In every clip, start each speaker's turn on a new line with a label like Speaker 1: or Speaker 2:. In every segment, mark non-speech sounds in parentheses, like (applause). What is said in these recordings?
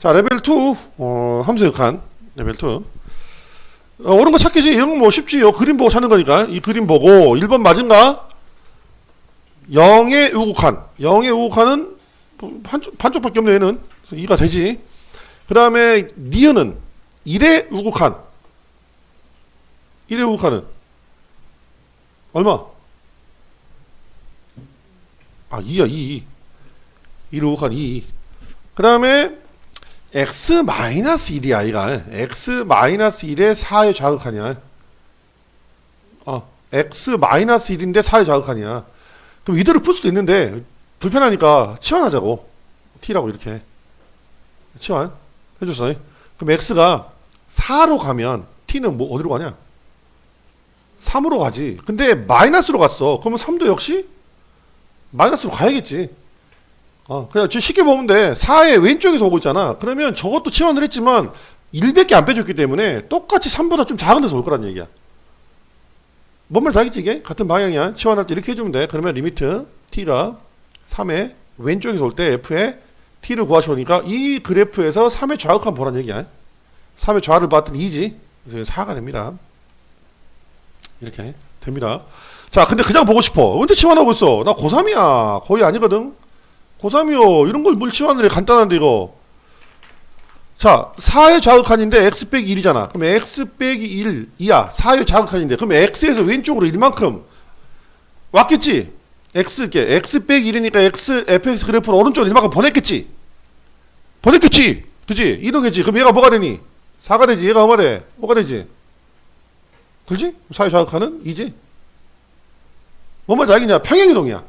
Speaker 1: 자, 레벨 2, 어, 함수 역한, 레벨 2. 어, 옳은 거 찾기지. 이런 거뭐 쉽지요. 그림 보고 찾는 거니까. 이 그림 보고 1번 맞은가? 0의 우국한. 0의 우국한은 뭐 한쪽, 반쪽밖에 없네, 얘는. 그래서 2가 되지. 그 다음에 니은은 1의 우국한. 1의 우국한은 얼마? 아, 2야, 2. 1의 우국한 2. 그 다음에 x-1이야 이가 x-1의 4의 자극하냐? 어 x-1인데 4의 자극하냐? 그럼 이대로 풀 수도 있는데 불편하니까 치환하자고. T라고 이렇게. 치환 해줬어. 그럼 x가 4로 가면 t는 뭐 어디로 가냐? 3으로 가지. 근데 마이너스로 갔어. 그러면 3도 역시 마이너스로 가야겠지 어, 그냥 쉽게 보면 돼. 4의 왼쪽에서 오고 있잖아. 그러면 저것도 치환을 했지만 1밖에 안 빼줬기 때문에 똑같이 3보다 좀 작은 데서 올 거란 얘기야. 뭔 말인지 알겠지 이게? 같은 방향이야. 치환할 때 이렇게 해주면 돼. 그러면 리미트 t가 3의 왼쪽에서 올 때 f에 t를 구하시오니까 이 그래프에서 3의 좌극한 보란 얘기야. 3의 좌를 봤더니 2지. 그래서 4가 됩니다. 이렇게 됩니다. 자, 근데 그냥 보고 싶어. 근데 치환하고 있어. 나 고3이야. 거의 아니거든. 고3이요. 이런 걸 뭘 치환을 해. 간단한데, 이거. 자, 4의 자극한인데 x 빼기 1이잖아. 그럼 x 빼기 1 이야. 4의 자극한인데. 그럼 x에서 왼쪽으로 1만큼 왔겠지? x, 이렇게. x 빼기 1이니까 x, fx 그래프를 오른쪽으로 1만큼 보냈겠지? 보냈겠지? 그지? 이동했지? 그럼 얘가 뭐가 되니? 4가 되지? 얘가 뭐가 돼? 뭐가 되지? 그지? 4의 자극한은 2지? 뭔 말인지 알겠냐? 평행이동이야.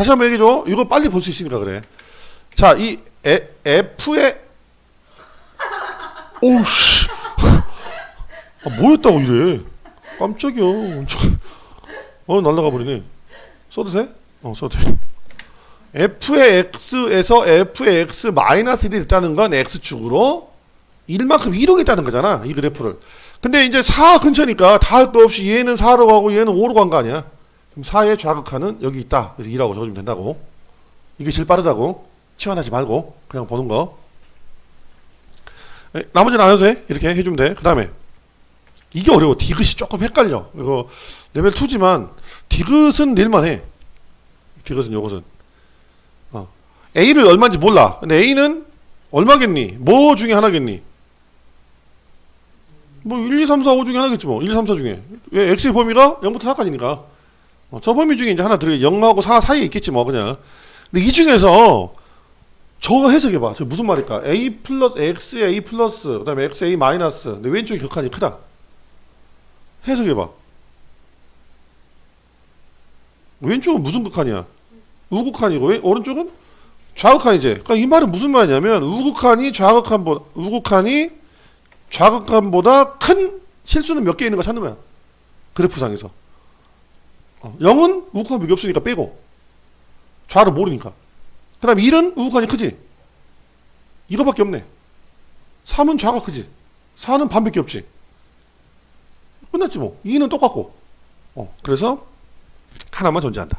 Speaker 1: 다시 한번 얘기해줘. 이거 빨리 볼 수 있으니까 그래. 자, 이 에, F의 (laughs) 오우 씨. (laughs) 아, 뭐였다고 이래. 깜짝이야. 참. 어, 날라가 버리네. 써도 돼? 어, 써도 돼. F의 X에서 F의 X 마이너스 1이 됐다는 건 X축으로 1만큼 이동했다는 거잖아. 이 그래프를. 근데 이제 4 근처니까 다 할 거 없이 얘는 4로 가고 얘는 5로 간 거 아니야. 그럼 4의 좌극하는 여기 있다. 그래서 2라고 적어주면 된다고. 이게 제일 빠르다고. 치환하지 말고 그냥 보는 거. 에, 나머지는 안 해도 돼. 이렇게 해주면 돼. 그 다음에 이게 어려워. 디귿이 조금 헷갈려. 이거 레벨 2지만 디귿은 낼만해. 디귿은 요것은. 어. A를 얼마인지 몰라. 근데 A는 얼마겠니? 뭐 중에 하나겠니? 뭐 1, 2, 3, 4, 5 중에 하나겠지 뭐. 1, 2, 3, 4 중에. 왜 X의 범위가 0부터 4까지니까. 어, 저 범위 중에 이제 하나 들어 0하고 4 사이에 있겠지 뭐 그냥. 근데 이 중에서 저거 해석해봐. 저 무슨 말일까? A 플러스 X A 플러스 그다음에 X A 마이너스. 근데 왼쪽이 극한이 크다. 해석해봐. 왼쪽은 무슨 극한이야? 우극한이고 왜 오른쪽은 좌극한이지. 그러니까 이 말은 무슨 말이냐면 우극한이 좌극한보다 우극한이 좌극한보다 큰 실수는 몇 개 있는 거 찾는 거야. 그래프상에서. 어, 0은 우극한 몇개 없으니까 빼고. 좌를 모르니까. 그 다음에 1은 우극한이 크지. 이거밖에 없네. 3은 좌가 크지. 4는 반밖에 없지. 끝났지 뭐. 2는 똑같고. 어, 그래서 하나만 존재한다.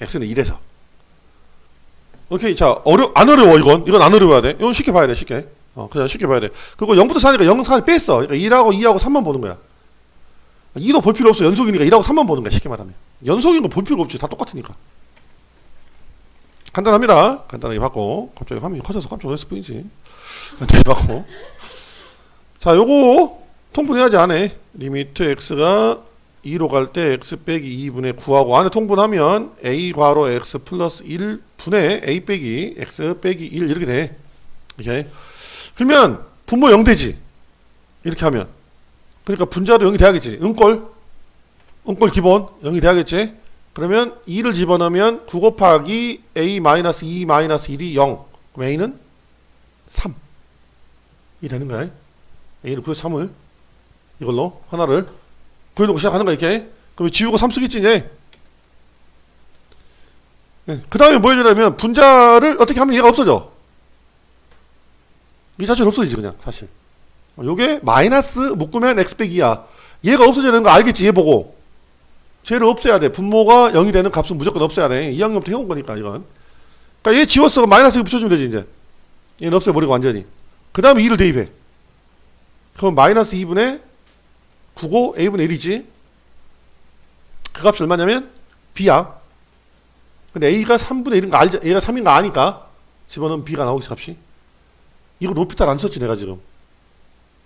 Speaker 1: X는 1에서. 오케이 자 어려 안 어려워 이건. 이건 안 어려워야 돼. 이건 쉽게 봐야 돼 쉽게. 어, 그냥 쉽게 봐야 돼. 그리고 0부터 4니까 0, 4를 뺐어. 그러니까 1하고 2하고 3만 보는 거야 2도 볼 필요 없어. 연속이니까 1하고 3만 보는 거야. 쉽게 말하면. 연속인 거 볼 필요가 없지. 다 똑같으니까. 간단합니다. 간단하게 받고. 갑자기 화면이 커져서 깜짝 놀랐을 뿐이지. 간단히 받고. 자, 요거 통분해야지 안에. 리미트 x가 2로 갈 때 x 빼기 2분의 9하고 안에 통분하면 a 괄호 x 플러스 1분의 a 빼기 x 빼기 1 이렇게 돼. 이렇게. 그러면 분모 0 되지. 이렇게 하면. 그러니까 분자도 0이 돼야겠지. 응꼴. 응꼴 기본 0이 돼야겠지. 그러면 2를 집어넣으면 9 곱하기 a 마이너스 2 마이너스 1이 0. 그럼 a는 3. 이 되는 거야. a를 구해서 3을 이걸로 하나를 구해놓고 시작하는 거야 이렇게. 그럼 지우고 3 쓰겠지 이제. 네. 그 다음에 뭐 해주냐면 분자를 어떻게 하면 얘가 없어져. 이 자체는 없어지지 그냥 사실. 어, 요게 마이너스 묶으면 x 빼기야. 얘가 없어져야 되는 거 알겠지? 얘 보고. 쟤를 없애야 돼. 분모가 0이 되는 값은 무조건 없애야 돼. 2학년부터 해온 거니까 이건. 그러니까 얘 지웠어. 마이너스 붙여주면 되지 이제. 얘는 없애버리고 완전히. 그 다음에 2를 대입해. 그럼 마이너스 2분의 9고 a분의 1이지. 그 값이 얼마냐면 b야. 근데 a가 3분의 1인 거 알자. a가 3인 거 아니까 집어넣으면 b가 나오겠지 값이. 이거 로피탈 안 썼지 내가 지금.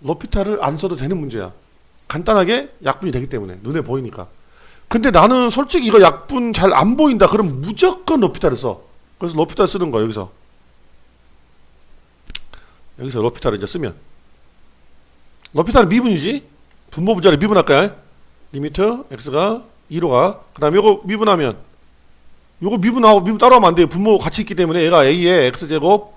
Speaker 1: 로피탈을 안 써도 되는 문제야. 간단하게 약분이 되기 때문에 눈에 보이니까. 근데 나는 솔직히 이거 약분 잘 안 보인다. 그럼 무조건 로피탈을 써. 그래서 로피탈 쓰는 거야 여기서. 여기서 로피탈을 이제 쓰면 로피탈은 미분이지. 분모 분자를 미분할까요? 리미트 x가 2로 가. 그다음에 요거 미분하면 요거 미분하고 미분 따로 하면 안 돼요. 분모 같이 있기 때문에 얘가 a의 x 제곱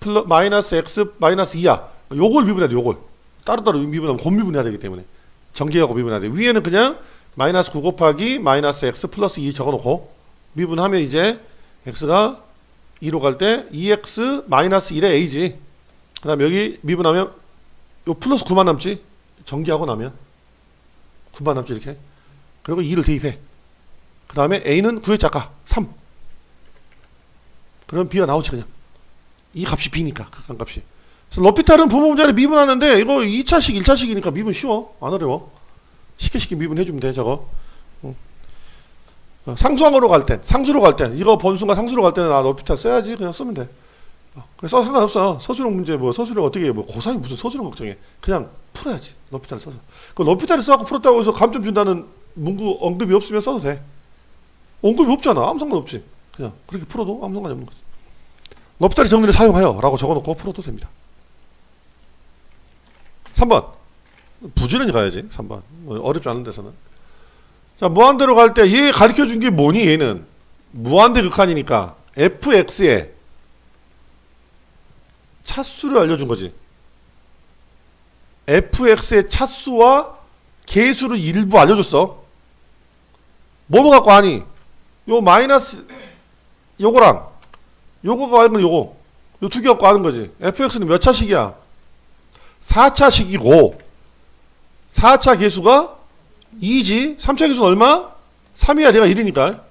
Speaker 1: 플러 마이너스 x 마이너스 2야. 요걸 미분해야 돼. 요걸 따로따로 미분하면 곱미분해야 되기 때문에 정기하고 미분해야 돼. 위에는 그냥 마이너스 9 곱하기 마이너스 x 플러스 2 적어놓고 미분하면 이제 x가 2로 갈 때 2x 마이너스 1의 a지. 그 다음에 여기 미분하면 요 플러스 9만 남지. 정기하고 나면 9만 남지 이렇게. 그리고 2를 대입해. 그 다음에 a는 9의 작가 3. 그럼 b가 나오지 그냥. 이 값이 b니까 극한값이. 그래서 로피탈은 부모 분자를 미분하는데 이거 2차식 1차식이니까 미분 쉬워. 안 어려워. 쉽게 쉽게 미분해주면 돼 저거. 어. 어, 상수항으로 갈 땐, 상수로 갈 땐, 이거 번수가 상수로 갈 때는 아 로피탈 써야지 그냥 쓰면 돼. 어, 그래서 상관없어. 서술형 문제 뭐 서술형 어떻게 해. 뭐 고3이 무슨 서술형 걱정해. 그냥 풀어야지. 로피탈 써서. 그 로피탈을 써갖고 풀었다고 해서 감점 준다는 문구 언급이 없으면 써도 돼. 언급이 없잖아. 아무 상관없지. 그냥 그렇게 풀어도 아무 상관이 없는 거지. 로피탈의 정리를 사용하여 라고 적어놓고 풀어도 됩니다. 3번. 부지런히 가야지. 3번. 뭐 어렵지 않은 데서는. 자, 무한대로 갈 때 얘 가르쳐 준 게 뭐니 얘는? 무한대 극한이니까 fx에 차수를 알려 준 거지. fx의 차수와 개수를 일부 알려 줬어. 뭐뭐 갖고 하니? 요 마이너스 요거랑 요거가 하는 건 요거. 요 두 개 갖고 하는 거지. fx는 몇 차식이야? 4차 식이고 4차 개수가 2지. 3차 개수는 얼마? 3이야. 내가 1이니까.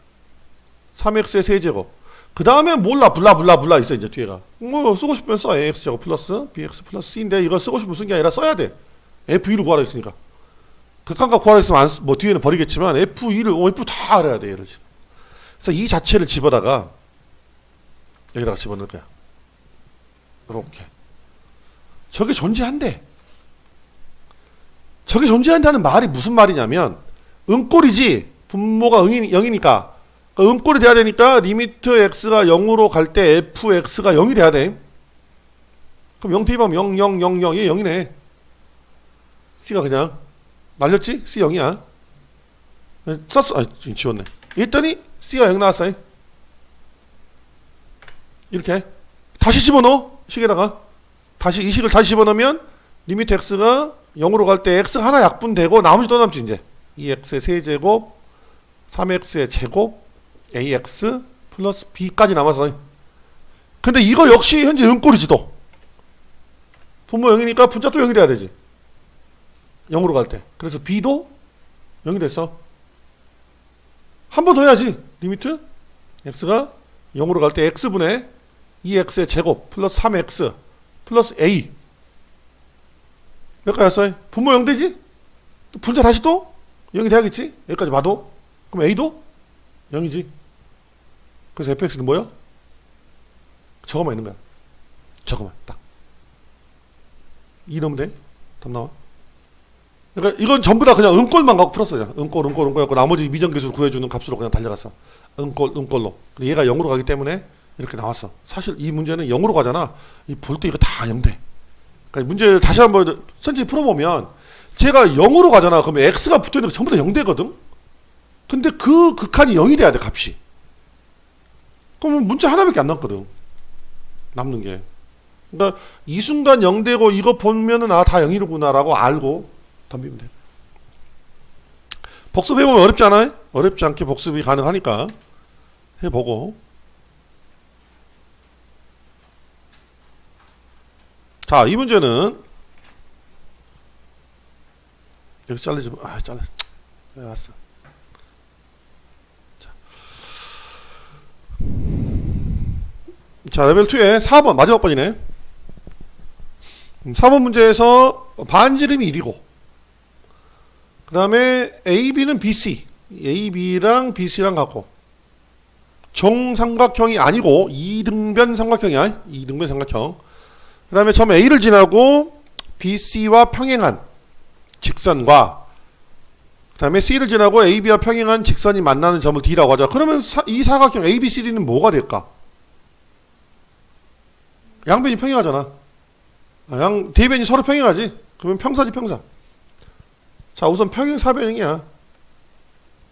Speaker 1: 3x의 세제곱. 그 다음에 몰라 블라 블라 블라 있어 이제 뒤에가. 뭐 쓰고 싶으면 써. ax 제곱 플러스 bx 플러스 c인데 이거 쓰고 싶으면 쓴 게 아니라 써야 돼. f2를 구하라 했으니까. 극한값 구하라 했으면 안, 쓰- 뭐 뒤에는 버리겠지만 f2를 어, f 다 알아야 돼 얘를. 그래서 이 자체를 집어다가 여기다가 집어넣을 거야. 이렇게. 저게 존재한대. 저게 존재한다는 말이 무슨 말이냐면 음꼴이지 분모가 응이, 0이니까 그러니까 음꼴이 돼야 되니까 리미트 x가 0으로 갈 때 fx가 0이 돼야 돼. 그럼 0 대입하면 0, 0, 0, 0. 얘 0이네. c가 그냥 말렸지? c 0이야. 썼어. 아, 지웠네. 이랬더니 c가 0 나왔어. 이렇게 다시 집어넣어. 식에다가 다시 이 식을 다시 집어넣으면 리미트 x가 0으로 갈 때 x 하나 약분되고 나머지 또 남지 이제. 2x의 세제곱 3x의 제곱 ax 플러스 b까지 남았어 근데 이거 역시 현재 음꼴이지 도. 분모 0이니까 분자 또 0이 돼야 되지. 0으로 갈 때. 그래서 b도 0이 됐어. 한 번 더 해야지. 리미트 x가 0으로 갈 때 x분의 2x의 제곱 플러스 3x 플러스 a. 몇 가지였어요? 분모 0 되지? 또 분자 다시 또? 0이 돼야겠지? 여기까지 봐도? 그럼 a도? 0이지. 그래서 fx는 뭐야? 저거만 있는 거야. 저거만. 딱. 2 넣으면 돼? 답 나와. 그러니까 이건 전부 다 그냥 은꼴만 갖고 풀었어 그냥. 은꼴 은꼴 은꼴 갖고 나머지 미정계수를 구해주는 값으로 그냥 달려갔어. 은꼴 은꼴로. 근데 얘가 0으로 가기 때문에 이렇게 나왔어 사실 이 문제는 0으로 가잖아 이 볼 때 이거 다 0돼 그러니까 문제를 다시 한번 선생님 풀어보면 제가 0으로 가잖아. 그러면 x가 붙어있는 거 전부 다 0 되거든. 근데 그 극한이 0이 돼야 돼 값이. 그러면 문제 하나밖에 안 남거든. 남는 게. 그러니까 이 순간 0 되고 이거 보면은 아 다 0이구나라고 알고 덤비면 돼. 복습해보면 어렵지 않아요? 어렵지 않게 복습이 가능하니까 해보고 자, 이 문제는 여기 잘리지 마. 아, 잘라. 왜 왔어? 자. 자, 레벨 2의 4번 마지막 번이네. 음, 4번 문제에서 반지름이 1이고 그 다음에 AB는 BC AB랑 BC랑 같고 정삼각형이 아니고 이등변 삼각형이야 이등변 삼각형 그 다음에 처음 A를 지나고 BC와 평행한 직선과 그 다음에 C를 지나고 AB와 평행한 직선이 만나는 점을 D라고 하자 그러면 사- 이 사각형 ABCD는 뭐가 될까? 양변이 평행하잖아 아, 양 대변이 서로 평행하지 그러면 평사지 평사 자 우선 평행 사변형이야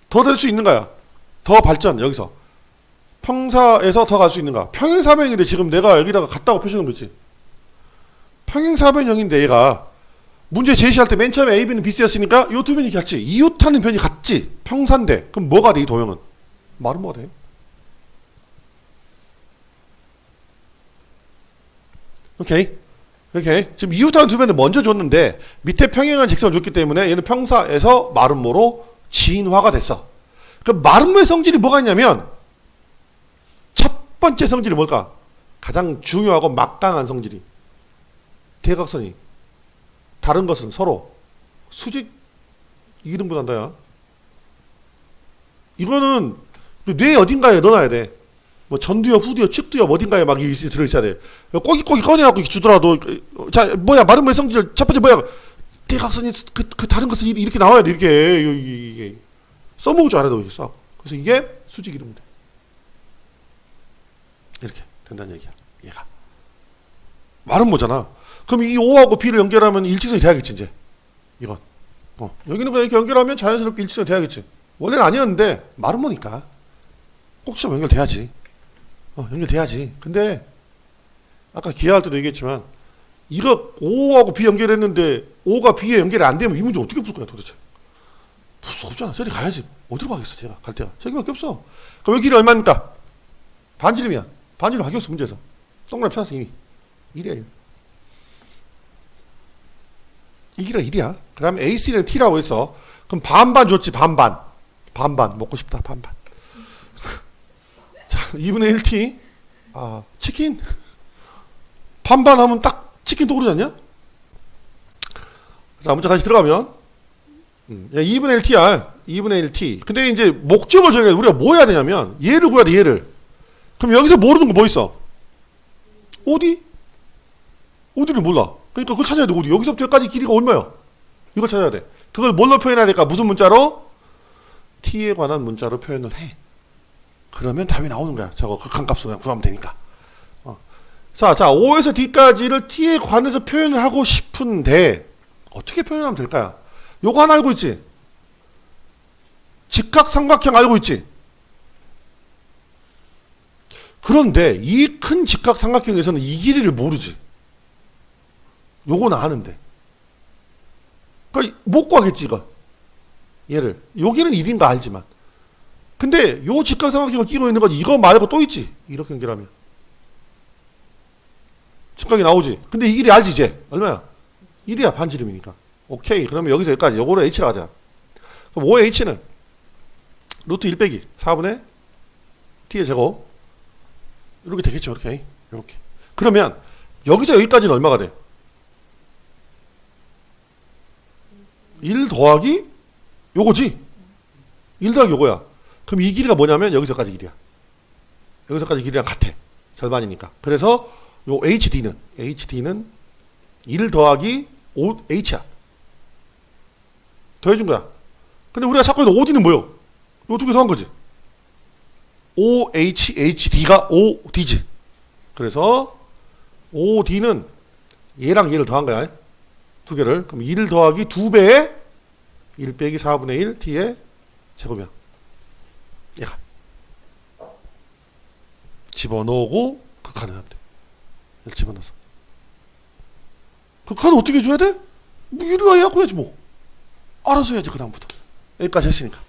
Speaker 1: 더 될 수 있는가요? 더 발전 여기서 평사에서 더 갈 수 있는가? 평행 사변인데 지금 내가 여기다가 같다고 표시한 거지. 평행 사변형인데 얘가 문제 제시할 때 맨 처음에 A, B는 BC였으니까 요 두 변이 같지. 이웃하는 변이 같지. 평사인데 그럼 뭐가 돼 이 도형은? 말은 뭐가 돼? 오케이. 오케이. 지금 이웃하는 두 변을 먼저 줬는데 밑에 평행한 직선을 줬기 때문에 얘는 평사에서 마름모로 진화가 됐어. 그 마름모의 성질이 뭐가 있냐면 첫 번째 성질이 뭘까? 가장 중요하고 막강한 성질이 대각선이 다른 것은 서로 수직 이등분 한다야. 이거는 그뇌 어딘가에 넣어놔야 돼. 뭐 전두엽, 후두엽, 측두엽 어딘가에 막 이- 들어있어야 돼. 꼬깃꼬깃 꺼내갖고 주더라도 자 뭐야 마름모의 성질 첫 번째 뭐야 대각선이 그, 그 다른 것은 이- 이렇게 나와야 돼 이렇게 이게, 이게. 써먹을 줄 알아야 돼 써. 그래서 이게 수직 이등분. 이렇게 된다는 얘기야. 얘가. 말은 뭐잖아. 그럼 이 O하고 B를 연결하면 일직선이 돼야겠지, 이제. 이건. 어. 여기는 그냥 이렇게 연결하면 자연스럽게 일직선이 돼야겠지. 원래는 아니었는데, 말은 뭐니까. 꼭좀 연결돼야지. 어, 연결돼야지. 근데, 아까 기하할 때도 얘기했지만, 이거 O하고 B 연결했는데, O가 B에 연결이 안 되면 이 문제 어떻게 풀 거야, 도대체? 풀 수 없잖아. 저리 가야지. 어디로 가겠어, 제가. 갈 때가. 저기밖에 없어. 그럼 여기 길이 얼마입니까? 반지름이야. 반지름 하겠어 문제에서 동그라미 펴놨어 이미 1이야 1 이기라 1이야. 그 다음에 AC는 T라고 했어 그럼 반반 줬지 반반. 반반. 먹고 싶다 반반. (laughs) 자 2분의 1T 아 치킨. 반반 하면 딱 치킨 떠오르지 않냐? 자 문제 다시 들어가면. 음, 야, 2분의 1T야. 2분의 1T 근데 이제 목적을 정해 우리가 뭐 해야 되냐면 얘를 구해야 돼 얘를. 그럼 여기서 모르는 거 뭐 있어? 어디? 어디를 몰라. 그러니까 그걸 찾아야 돼. 어디? 여기서부터 여기까지 길이가 얼마야? 이걸 찾아야 돼. 그걸 뭘로 표현해야 될까? 무슨 문자로? t에 관한 문자로 표현을 해. 그러면 답이 나오는 거야. 저거 극한값을 그냥 구하면 되니까. 어. 자, 자, 5에서 d까지를 t에 관해서 표현을 하고 싶은데 어떻게 표현하면 될까요? 요거 하나 알고 있지? 직각삼각형 알고 있지? 그런데 이 큰 직각삼각형에서는 이 길이를 모르지. 요거는 아는데. 그러니까 못 구하겠지 이거. 얘를. 여기는 1인 거 알지만. 근데 요 직각삼각형을 끼고 있는 건 이거 말고 또 있지. 이렇게 연결하면. 직각이 나오지. 근데 이 길이 알지 이제. 얼마야? 1이야 반지름이니까. 오케이. 그러면 여기서 여기까지. 요거를 h라 하자. 그럼 5h는 루트 1 빼기 4분의 t의 제곱 이렇게 되겠죠, 이렇게. 이렇게. 그러면 여기서 여기까지는 얼마가 돼? 1 더하기 요거지? 1 더하기 요거야. 그럼 이 길이가 뭐냐면 여기서까지 길이야. 여기서까지 길이랑 같아. 절반이니까. 그래서 요 HD는 HD는 1 더하기 5, H야. 더해준 거야. 근데 우리가 찾고 있는 OD는 뭐요? 요 두 개 더한 거지. OHHD가 OD지. 그래서 OD는 얘랑 얘를 더한 거야. 두 개를. 그럼 1 더하기 2배에 1 빼기 4분의 1 T의 제곱이야. 얘가. 집어넣고 극한을 하면 돼. 얘를 집어넣어서. 극한을 어떻게 줘야 돼? 뭐 이리 와야 해야지 뭐. 알아서 해야지 그 다음부터. 여기까지 했으니까.